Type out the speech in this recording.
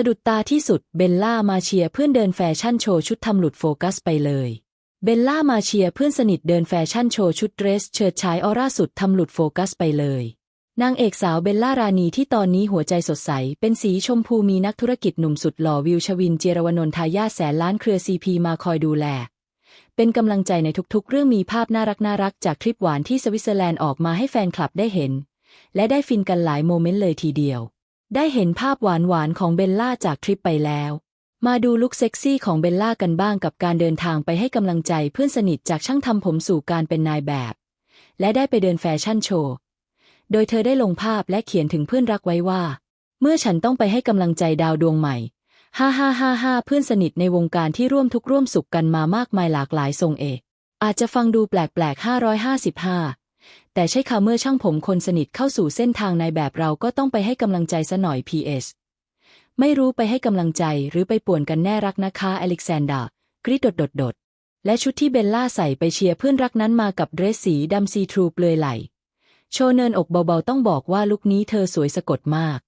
ะดุดตาที่สุดเบลล่ามาเชียร์เพื่อนเดินแฟชั่นโชว์ชุดทำหลุดโฟกัสไปเลยเบลล่ามาเชียร์เพื่อนสนิทเดินแฟชั่นโชว์ชุดเดรสเฉิดฉายออร่าสุดทำหลุดโฟกัสไปเลย นางเอกสาวเบลล่ารานีที่ตอนนี้หัวใจสดใส เป็นสีชมพูมีนักธุรกิจหนุ่มสุดหล่อวิวชวินเจรวนนทายาแสนล้านเครือซีพีมาคอยดูแล เป็นกำลังใจในทุกๆ เรื่องมีภาพน่ารักน่ารักจากทริปหวานที่สวิตเซอร์แลนด์ออกมาให้แฟนคลับได้เห็น และได้ฟินกันหลายโมเมนต์เลยทีเดียว ได้เห็นภาพหวานๆของเบลล่าจากทริปไปแล้ว มาดูลุคเซ็กซี่ของเบลล่ากันบ้างกับการเดินทางไปให้กำลังใจเพื่อนสนิทจากช่างทำผมสู่การเป็นนายแบบ และได้ไปเดินแฟชั่นโชว์ โดยเธอได้ลงภาพและเขียนถึงเพื่อนรักไว้ว่า เมื่อฉันต้องไปให้กำลังใจดาวดวงใหม่ฮ่าฮ่าฮ่าฮ่าเพื่อนสนิทในวงการที่ร่วมทุกข์ร่วมสุขกันมามากมายหลากหลายทรงเอกอาจจะฟังดูแปลกๆ555 แต่ใช่ค่ะเมื่อช่างผมคนสนิทเข้าสู่เส้นทางในายแบบเราก็ต้องไปให้กำลังใจซะหน่อย PS ไม่รู้ไปให้กำลังใจหรือไปป่วนกันแน่รักนะคะอเล็กซานดากรีดดดดดและชุดที่เบลล่าใส่ไปเชียร์เพื่อนรักนั้นมากับเดรสสีดำซีทรูเปลือยไหล โชว์เนินอกเบาๆต้องบอกว่าลุคนี้เธอสวยสะกดมาก